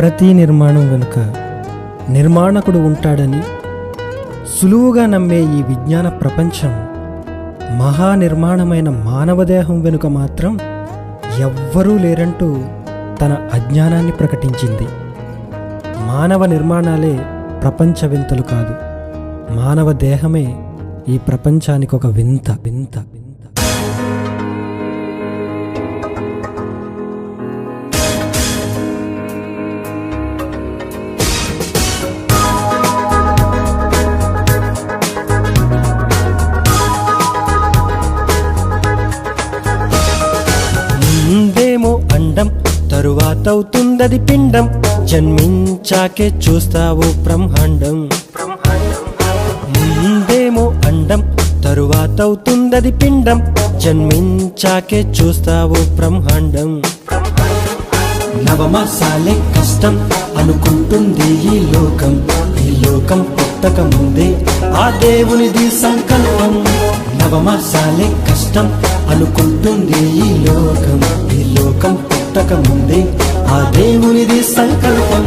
ప్రతి నిర్మాణం వెనుక నిర్మాణకుడు ఉంటాడని సులువుగా నమ్మే ఈ విజ్ఞాన ప్రపంచం మహానిర్మాణమైన మానవదేహం వెనుక మాత్రం ఎవ్వరూ లేరంటూ తన అజ్ఞానాన్ని ప్రకటించింది. మానవ నిర్మాణాలే ప్రపంచ వింతలు కాదు. మానవ దేహమే ఈ ప్రపంచానికి ఒక వింత వింత. తరువాతవుతుందది పిండం. జన్మించాకే చూస్తావు బ్రహ్మాండం. ముందేమో అండం. తరువాతవుతుందది పిండం. జన్మించాకే చూస్తావు బ్రహ్మాండం. నవమాసాలే కష్టం. అనుకుంటుంది ఈ లోకం. ఈ లోకం పుట్టక ముందే ఆ దేవునిది సంకల్పం. నవమాసాలే కష్టం. అనుకుంటుంది ఈ లోకం. ఈ లోకం పుట్టక ముందే ఆ దేవునిది సంకల్పం.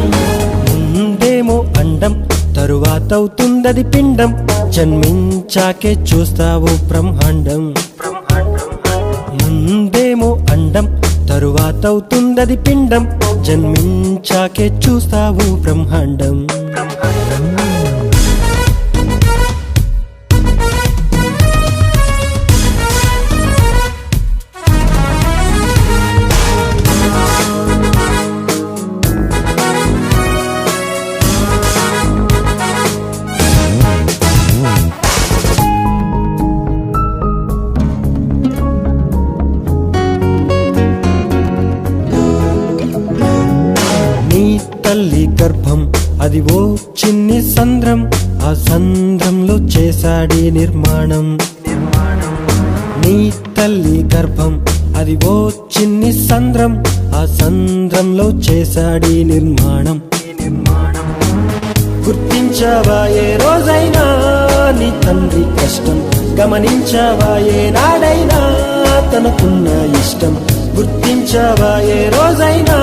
ముందేమో అండం తరువాతవుతుందది పిండం. జన్మించాకే చూస్తావు బ్రహ్మాండం. ముందేమో అండం తరువాతవుతుందది పిండం. జన్మించాకే చూస్తావు బ్రహ్మాండం. అది ఓ చిన్ని సంద్రం ఆ సంద్రంలో చేశాడి నిర్మాణం. నీ తల్లి గర్భం అది ఓ చిన్ని సంద్రం ఆ సంద్రంలో చేశాడి నిర్మాణం. గుర్తించావా ఏ రోజైనా నీ తండ్రి కష్టం గమనించావా ఏ నాడైనా తనకున్న ఇష్టం. గుర్తించావా ఏ రోజైనా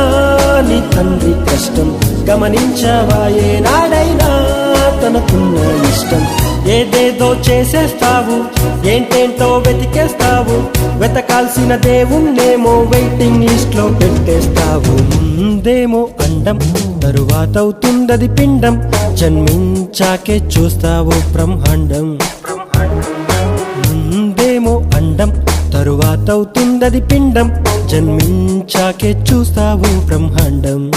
గమనించవాయే నాడైనా తనకున్న ఇష్టం. ఏదేదో చేసేస్తావు ఏంటేంటో వెతికేస్తావు? వెతకాల్సిన దేవుణ్ణేమో వెయిటింగ్ లిస్ట్లో పెట్టేస్తావు. ముందేమో అండం. తరువాతవుతుందది పిండం. జన్మించాకే చూస్తావు బ్రహ్మాండం. ముందేమో అండం. తరువాతవుతుందది పిండం. జన్మించాకే చూస్తావు బ్రహ్మాండం.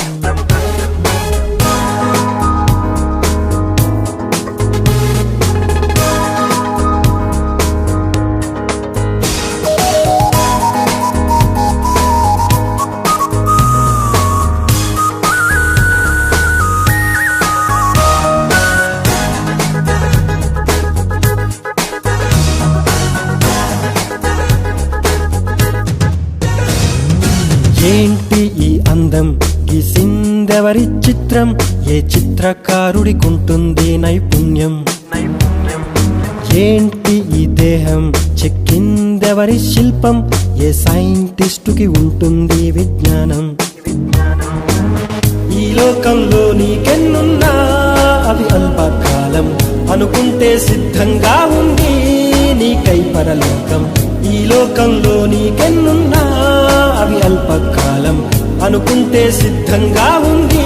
ఏంటి ఈ అందం? గీసిందెవరి చిత్రం? ఏ చిత్రకారుడికుంటుంది నైపుణ్యం? ఏంటి ఈ దేహం? చెక్కిందెవరి శిల్పం? ఏ సైంటిస్టుకి ఉంటుంది విజ్ఞానం? ఈ లోకంలో నీకెన్నున్నా? అవి అల్పకాలం. అనుకుంటే సిద్ధంగా ఉంది నీకై పరలోకం. ఈ లోకంలో నీకెన్నున్నా? అనుకుంటే సిద్ధంగా ఉంది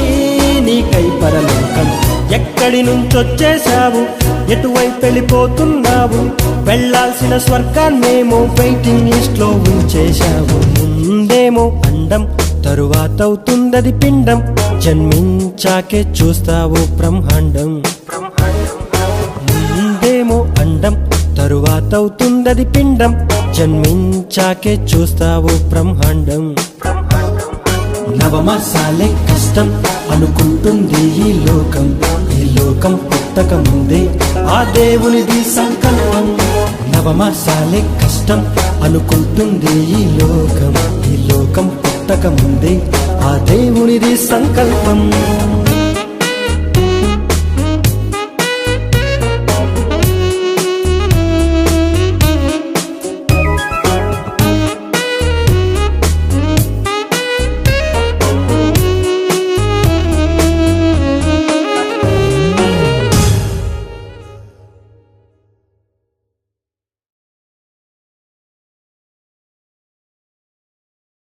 నీకై పరలోకం. ఎక్కడి నుంచొచ్చేశావు? ఎటువైపు వెళ్ళిపోతున్నావు? వెళ్ళాల్సిన స్వర్గాన్నేమో వెయిటింగ్ లిస్ట్లో ఉంచేశావు. ముందేమో అండం తరువాతవుతుందది పిండం. జన్మించాకే చూస్తావు బ్రహ్మాండం. ముందేమో అండం తరువాతవుతుందది పిండం. జన్మించాకే చూస్తావు బ్రహ్మాండం. నవమాసాలే కష్టం. అనుకుంటుంది ఈ లోకం. ఈ లోకం పుట్టక ముందే ఆ దేవునిది సంకల్పం. నవమాసాలే కష్టం. అనుకుంటుంది ఈ లోకం. ఈ లోకం పుట్టక ముందే ఆ దేవునిది సంకల్పం.